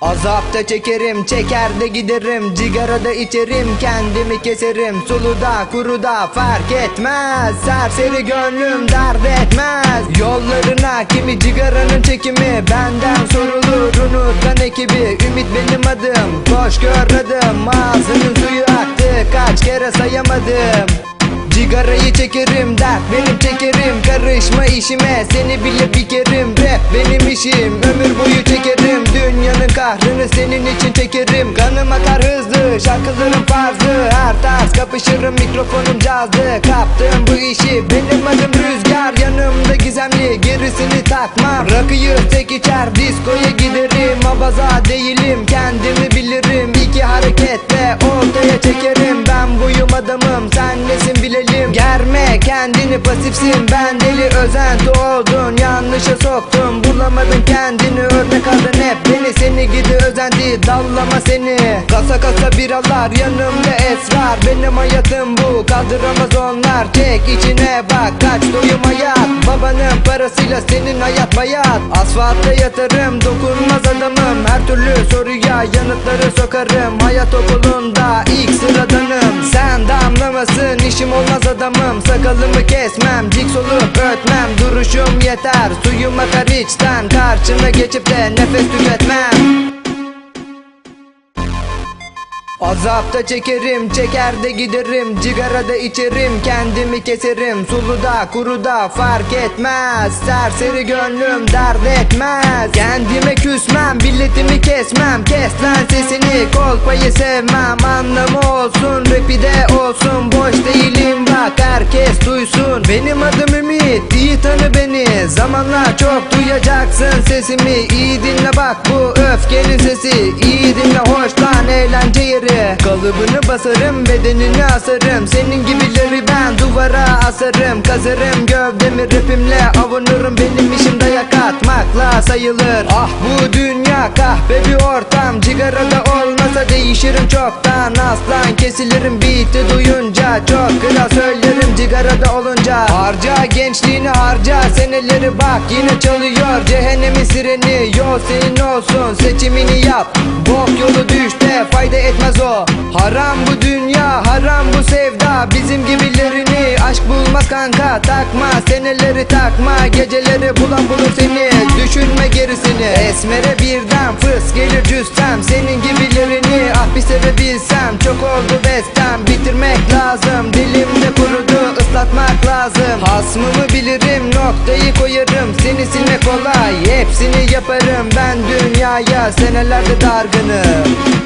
Azapta çekerim, çeker de giderim Cigarada içerim, kendimi keserim Suluda, kuruda fark etmez. Serseri gönlüm dert etmez. Yollarına kimi cigaranın çekimi Benden sorulur. Unutkan ekibi Ümit benim adım, koş gör adım Ağzının suyu aktı, kaç kere sayamadım. Cigarayı çekerim dert benim çekerim Karışma işime seni bile bikerim Rap benim işim ömür boyu çekerim. Dünyanın kahrını senin için çekerim. Kanım akar hızlı şarkılarım farzı. Her tarz kapışırım mikrofonum cazdı. Kaptım bu işi benim adım Rüzgar. Yanımda gizemli gerisini takmam Rakıyı tek içer diskoya giderim. Abaza değilim kendimi bilirim. İki hareketle ortaya çekerim. Ben buyum adamım sen bilelim Kendini pasifsin ben deli özenti oldun. Yanlışa soktun bulamadın kendini. Örnek aldın hep beni seni gidi özendi. Dallama seni. Kasa kasa biralar yanımda esrar Benim hayatım bu kaldıramaz onlar. Tek içine bak kaç doyum hayat. Babanın parasıyla senin hayat bayat. Asfaltta yatarım dokunmaz adamım. Her türlü soruya yanıtları sokarım. Hayat okulunda ilk sıradanım. Sen damlamasın işim olmaz adamım Sakalımı kesmem cik solup ötmem. Duruşum yeter suyum akar içten Karşına geçip de nefes tüketmem Azapta çekerim, çeker de giderim Cigarada içerim, kendimi keserim Suluda, kuruda fark etmez Serseri gönlüm dert etmez. Kendime küsmem, billetimi kesmem Kes lan sesini, kolpayı sevmem Anlamı olsun, rapi de olsun Boş değilim bak, herkes duysun Benim adım Ümit, iyi tanı beni. Zamanla çok duyacaksın sesimi. İyi dinle bak bu öfkenin sesi. İyi dinle hoş lan eğlence yeri. Kalıbını basarım bedenini asarım. Senin gibileri ben duvara asarım. Kazarım gövdemi rapimle avunurum Benim işim dayak atmakla sayılır. Ah bu dünya kahpe bir ortam. Cigarada olmasa değişirim çoktan. Aslan kesilirim beat'i duyunca Çok kral söylerim. Cigarada olunca Harca gençliğini harca. Seneleri bak Yine çalıyor. Cehennemin sireni Yol senin olsun. Seçimini yap Bok yolu düşte. Fayda etmez o. Haram bu dünya haram bu sevda. Bizim gibilerini aşk bulmaz kanka Takma. Seneleri takma Geceleri bulan bulur seni. Düşünme gerisini Esmere birden fıs gelir cüstem Senin gibilerini ah bir sevebilsem. Çok oldu bestem Bitirmek lazım. Dilimde kurudu ıslatmak lazım. Hasmımı bilirim noktayı koyarım. Seni silmek kolay Hepsini yaparım. Ben dünyaya Senelerde dargınım